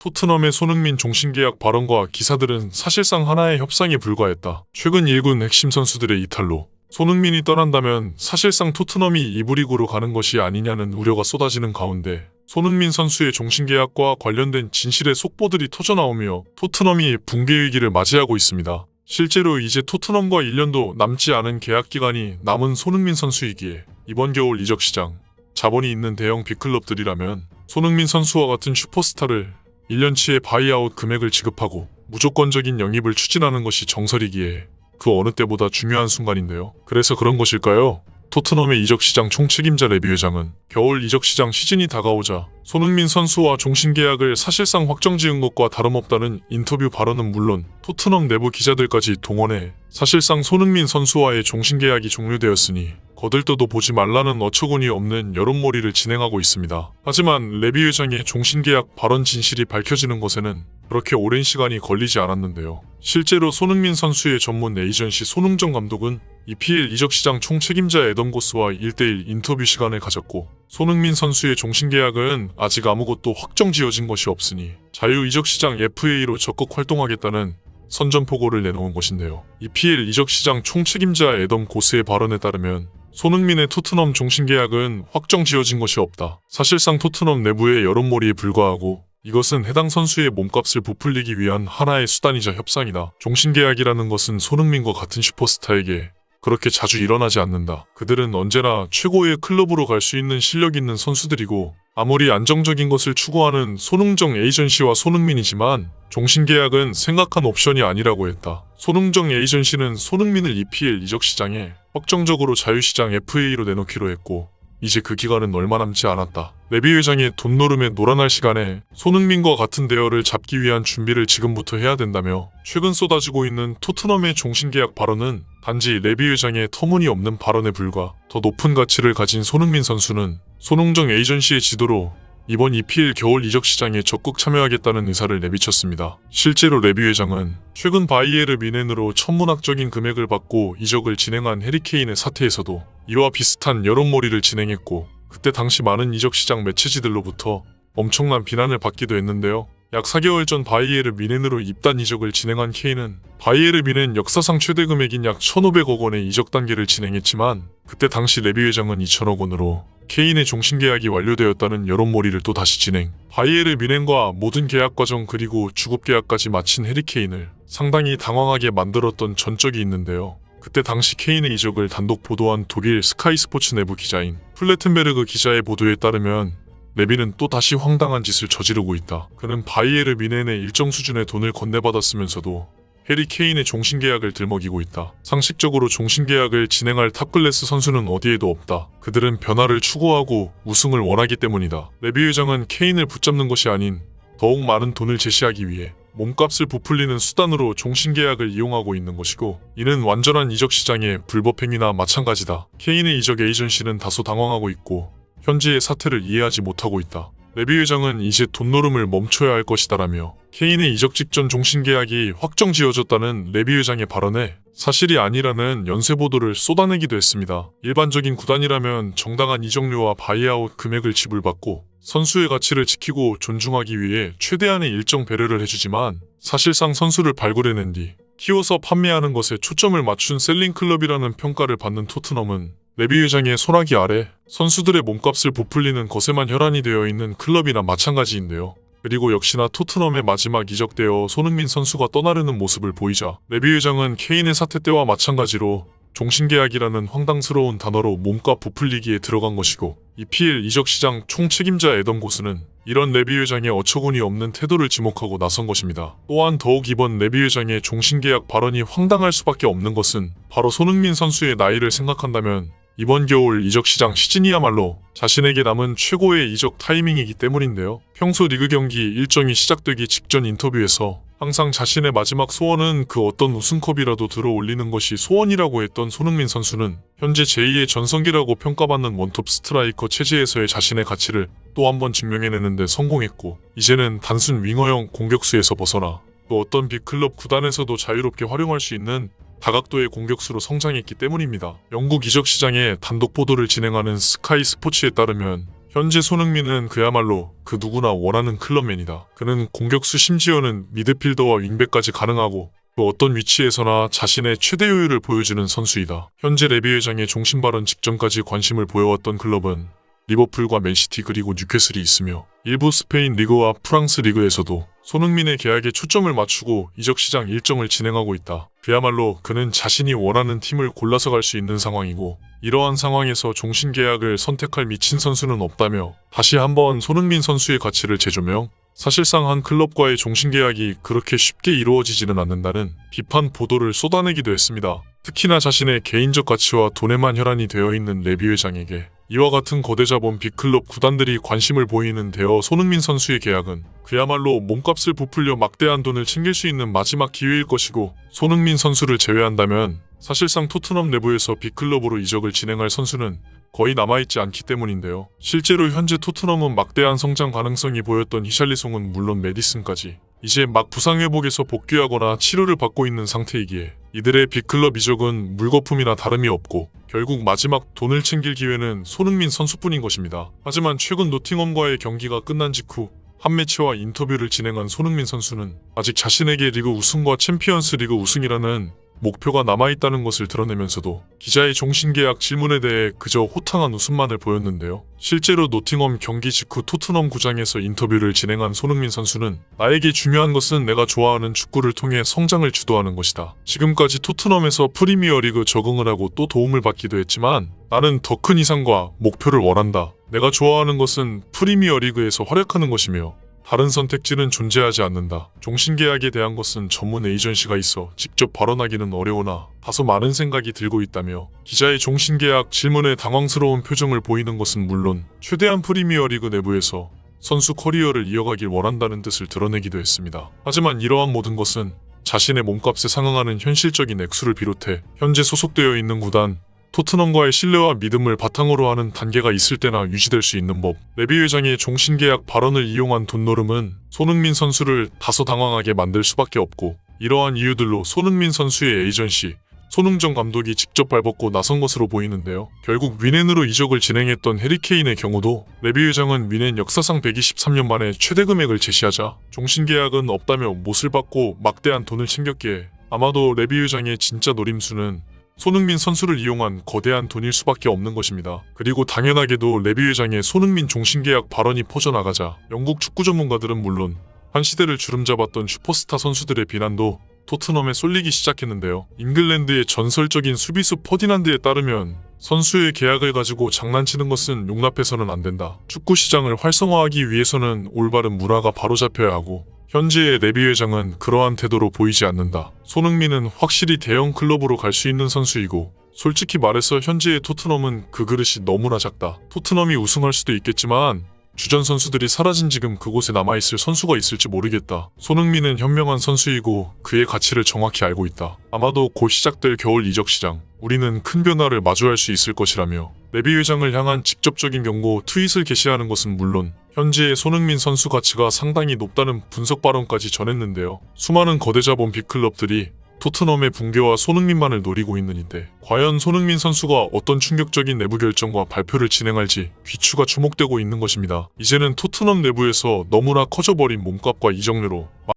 토트넘의 손흥민 종신계약 발언과 기사들은 사실상 하나의 협상에 불과했다. 최근 1군 핵심 선수들의 이탈로 손흥민이 떠난다면 사실상 토트넘이 이브리그로 가는 것이 아니냐는 우려가 쏟아지는 가운데 손흥민 선수의 종신계약과 관련된 진실의 속보들이 터져나오며 토트넘이 붕괴 위기를 맞이하고 있습니다. 실제로 이제 토트넘과 1년도 남지 않은 계약 기간이 남은 손흥민 선수이기에 이번 겨울 이적 시장 자본이 있는 대형 빅클럽들이라면 손흥민 선수와 같은 슈퍼스타를 1년치의 바이아웃 금액을 지급하고 무조건적인 영입을 추진하는 것이 정설이기에 그 어느 때보다 중요한 순간인데요. 그래서 그런 것일까요? 토트넘의 이적 시장 총책임자 레비 회장은 겨울 이적 시장 시즌이 다가오자 손흥민 선수와 종신 계약을 사실상 확정 지은 것과 다름없다는 인터뷰 발언은 물론 토트넘 내부 기자들까지 동원해 사실상 손흥민 선수와의 종신 계약이 종료되었으니 거들떠도 보지 말라는 어처구니 없는 여론몰이를 진행하고 있습니다. 하지만 레비 회장의 종신계약 발언 진실이 밝혀지는 것에는 그렇게 오랜 시간이 걸리지 않았는데요. 실제로 손흥민 선수의 전문 에이전시 손흥정 감독은 EPL 이적 시장 총책임자 에덤 고스와 1대1 인터뷰 시간을 가졌고 손흥민 선수의 종신계약은 아직 아무것도 확정 지어진 것이 없으니 자유 이적 시장 FA로 적극 활동하겠다는 선전포고를 내놓은 것인데요. EPL 이적 시장 총책임자 에덤 고스의 발언에 따르면 손흥민의 토트넘 종신 계약은 확정 지어진 것이 없다. 사실상 토트넘 내부의 여론몰이에 불과하고 이것은 해당 선수의 몸값을 부풀리기 위한 하나의 수단이자 협상이다. 종신 계약이라는 것은 손흥민과 같은 슈퍼스타에게 그렇게 자주 일어나지 않는다. 그들은 언제나 최고의 클럽으로 갈 수 있는 실력 있는 선수들이고 아무리 안정적인 것을 추구하는 손흥정 에이전시와 손흥민이지만 종신계약은 생각한 옵션이 아니라고 했다. 손흥정 에이전시는 손흥민을 EPL 이적 시장에 확정적으로 자유시장 FA로 내놓기로 했고 이제 그 기간은 얼마 남지 않았다. 레비 회장의 돈 노름에 놀아날 시간에 손흥민과 같은 대열을 잡기 위한 준비를 지금부터 해야 된다며 최근 쏟아지고 있는 토트넘의 종신계약 발언은 단지 레비 회장의 터무니없는 발언에 불과 더 높은 가치를 가진 손흥민 선수는 손흥정 에이전시의 지도로 이번 EPL 겨울 이적 시장에 적극 참여하겠다는 의사를 내비쳤습니다. 실제로 레비 회장은 최근 바이에르 미넨으로 천문학적인 금액을 받고 이적을 진행한 해리케인의 사태에서도 이와 비슷한 여론몰이를 진행했고 그때 당시 많은 이적 시장 매체지들로부터 엄청난 비난을 받기도 했는데요. 약 4개월 전 바이에르 미넨으로 입단 이적을 진행한 케인은 바이에르 미넨 역사상 최대 금액인 약 1,500억 원의 이적 단계를 진행했지만 그때 당시 레비 회장은 2천억 원으로 케인의 종신 계약이 완료되었다는 여론몰이를 또 다시 진행. 바이에르 미넨과 모든 계약 과정 그리고 주급 계약까지 마친 해리 케인을 상당히 당황하게 만들었던 전적이 있는데요. 그때 당시 케인의 이적을 단독 보도한 독일 스카이 스포츠 내부 기자인 플레튼베르그 기자의 보도에 따르면 레비는 또 다시 황당한 짓을 저지르고 있다. 그는 바이에르 미넨의 일정 수준의 돈을 건네받았으면서도 해리 케인의 종신계약을 들먹이고 있다. 상식적으로 종신계약을 진행할 탑클래스 선수는 어디에도 없다. 그들은 변화를 추구하고 우승을 원하기 때문이다. 레비 회장은 케인을 붙잡는 것이 아닌 더욱 많은 돈을 제시하기 위해 몸값을 부풀리는 수단으로 종신계약을 이용하고 있는 것이고 이는 완전한 이적 시장의 불법행위나 마찬가지다. 케인의 이적 에이전시는 다소 당황하고 있고 현재의 사태를 이해하지 못하고 있다. 레비 회장은 이제 돈 노름을 멈춰야 할 것이다라며 케인의 이적 직전 종신 계약이 확정 지어졌다는 레비 회장의 발언에 사실이 아니라는 연쇄 보도를 쏟아내기도 했습니다. 일반적인 구단이라면 정당한 이적료와 바이아웃 금액을 지불받고 선수의 가치를 지키고 존중하기 위해 최대한의 일정 배려를 해주지만 사실상 선수를 발굴해낸 뒤 키워서 판매하는 것에 초점을 맞춘 셀링 클럽이라는 평가를 받는 토트넘은 레비 회장의 소나기 아래 선수들의 몸값을 부풀리는 것에만 혈안이 되어 있는 클럽이나 마찬가지인데요. 그리고 역시나 토트넘의 마지막 이적되어 손흥민 선수가 떠나려는 모습을 보이자 레비 회장은 케인의 사태 때와 마찬가지로 종신계약이라는 황당스러운 단어로 몸값 부풀리기에 들어간 것이고 EPL 이적 시장 총책임자 에덤 고스는 이런 레비 회장의 어처구니 없는 태도를 지목하고 나선 것입니다. 또한 더욱 이번 레비 회장의 종신계약 발언이 황당할 수밖에 없는 것은 바로 손흥민 선수의 나이를 생각한다면 이번 겨울 이적 시장 시즌이야말로 자신에게 남은 최고의 이적 타이밍이기 때문인데요. 평소 리그 경기 일정이 시작되기 직전 인터뷰에서 항상 자신의 마지막 소원은 그 어떤 우승컵이라도 들어 올리는 것이 소원이라고 했던 손흥민 선수는 현재 제2의 전성기라고 평가받는 원톱 스트라이커 체제에서의 자신의 가치를 또 한 번 증명해내는데 성공했고 이제는 단순 윙어형 공격수에서 벗어나 그 어떤 빅클럽 구단에서도 자유롭게 활용할 수 있는 다각도의 공격수로 성장했기 때문입니다. 영국 이적 시장에 단독 보도를 진행하는 스카이 스포츠에 따르면 현재 손흥민은 그야말로 그 누구나 원하는 클럽맨이다. 그는 공격수 심지어는 미드필더와 윙백까지 가능하고 그 어떤 위치에서나 자신의 최대 효율을 보여주는 선수이다. 현재 레비 회장의 종신 발언 직전까지 관심을 보여왔던 클럽은 리버풀과 맨시티 그리고 뉴캐슬이 있으며 일부 스페인 리그와 프랑스 리그에서도 손흥민의 계약에 초점을 맞추고 이적 시장 일정을 진행하고 있다. 그야말로 그는 자신이 원하는 팀을 골라서 갈 수 있는 상황이고 이러한 상황에서 종신 계약을 선택할 미친 선수는 없다며 다시 한번 손흥민 선수의 가치를 재조명 사실상 한 클럽과의 종신 계약이 그렇게 쉽게 이루어지지는 않는다는 비판 보도를 쏟아내기도 했습니다. 특히나 자신의 개인적 가치와 돈에만 혈안이 되어 있는 레비 회장에게 이와 같은 거대 자본 빅클럽 구단들이 관심을 보이는 대어 손흥민 선수의 계약은 그야말로 몸값을 부풀려 막대한 돈을 챙길 수 있는 마지막 기회일 것이고 손흥민 선수를 제외한다면 사실상 토트넘 내부에서 빅클럽으로 이적을 진행할 선수는 거의 남아있지 않기 때문인데요. 실제로 현재 토트넘은 막대한 성장 가능성이 보였던 히샬리송은 물론 메디슨까지 이제 막 부상 회복에서 복귀하거나 치료를 받고 있는 상태이기에 이들의 빅클럽 이적은 물거품이나 다름이 없고 결국 마지막 돈을 챙길 기회는 손흥민 선수뿐인 것입니다. 하지만 최근 노팅엄과의 경기가 끝난 직후 한 매치와 인터뷰를 진행한 손흥민 선수는 아직 자신에게 리그 우승과 챔피언스 리그 우승이라는 목표가 남아있다는 것을 드러내면서도 기자의 종신계약 질문에 대해 그저 호탕한 웃음만을 보였는데요. 실제로 노팅엄 경기 직후 토트넘 구장에서 인터뷰를 진행한 손흥민 선수는 나에게 중요한 것은 내가 좋아하는 축구를 통해 성장을 주도하는 것이다. 지금까지 토트넘에서 프리미어리그 적응을 하고 또 도움을 받기도 했지만 나는 더 큰 이상과 목표를 원한다. 내가 좋아하는 것은 프리미어리그에서 활약하는 것이며 다른 선택지는 존재하지 않는다. 종신계약에 대한 것은 전문 에이전시가 있어 직접 발언하기는 어려우나 다소 많은 생각이 들고 있다며 기자의 종신계약 질문에 당황스러운 표정을 보이는 것은 물론 최대한 프리미어리그 내부에서 선수 커리어를 이어가길 원한다는 뜻을 드러내기도 했습니다. 하지만 이러한 모든 것은 자신의 몸값에 상응하는 현실적인 액수를 비롯해 현재 소속되어 있는 구단 토트넘과의 신뢰와 믿음을 바탕으로 하는 단계가 있을 때나 유지될 수 있는 법. 레비 회장의 종신계약 발언을 이용한 돈노름은 손흥민 선수를 다소 당황하게 만들 수밖에 없고 이러한 이유들로 손흥민 선수의 에이전시 손흥정 감독이 직접 발벗고 나선 것으로 보이는데요. 결국 위넨으로 이적을 진행했던 해리케인의 경우도 레비 회장은 위넨 역사상 123년 만에 최대 금액을 제시하자 종신계약은 없다며 못을 받고 막대한 돈을 챙겼기에 아마도 레비 회장의 진짜 노림수는 손흥민 선수를 이용한 거대한 돈일 수밖에 없는 것입니다. 그리고 당연하게도 레비 회장의 손흥민 종신계약 발언이 퍼져나가자 영국 축구 전문가들은 물론 한 시대를 주름잡았던 슈퍼스타 선수들의 비난도 토트넘에 쏠리기 시작했는데요. 잉글랜드의 전설적인 수비수 퍼디난드에 따르면 선수의 계약을 가지고 장난치는 것은 용납해서는 안 된다. 축구 시장을 활성화하기 위해서는 올바른 문화가 바로잡혀야 하고 현재의 레비 회장은 그러한 태도로 보이지 않는다. 손흥민은 확실히 대형 클럽으로 갈 수 있는 선수이고 솔직히 말해서 현재의 토트넘은 그 그릇이 너무나 작다. 토트넘이 우승할 수도 있겠지만 주전 선수들이 사라진 지금 그곳에 남아있을 선수가 있을지 모르겠다. 손흥민은 현명한 선수이고 그의 가치를 정확히 알고 있다. 아마도 곧 시작될 겨울 이적 시장. 우리는 큰 변화를 마주할 수 있을 것이라며 레비 회장을 향한 직접적인 경고 트윗을 게시하는 것은 물론 현재의 손흥민 선수 가치가 상당히 높다는 분석 발언까지 전했는데요. 수많은 거대 자본 빅클럽들이 토트넘의 붕괴와 손흥민만을 노리고 있는인데 과연 손흥민 선수가 어떤 충격적인 내부 결정과 발표를 진행할지 귀추가 주목되고 있는 것입니다. 이제는 토트넘 내부에서 너무나 커져버린 몸값과 이적료로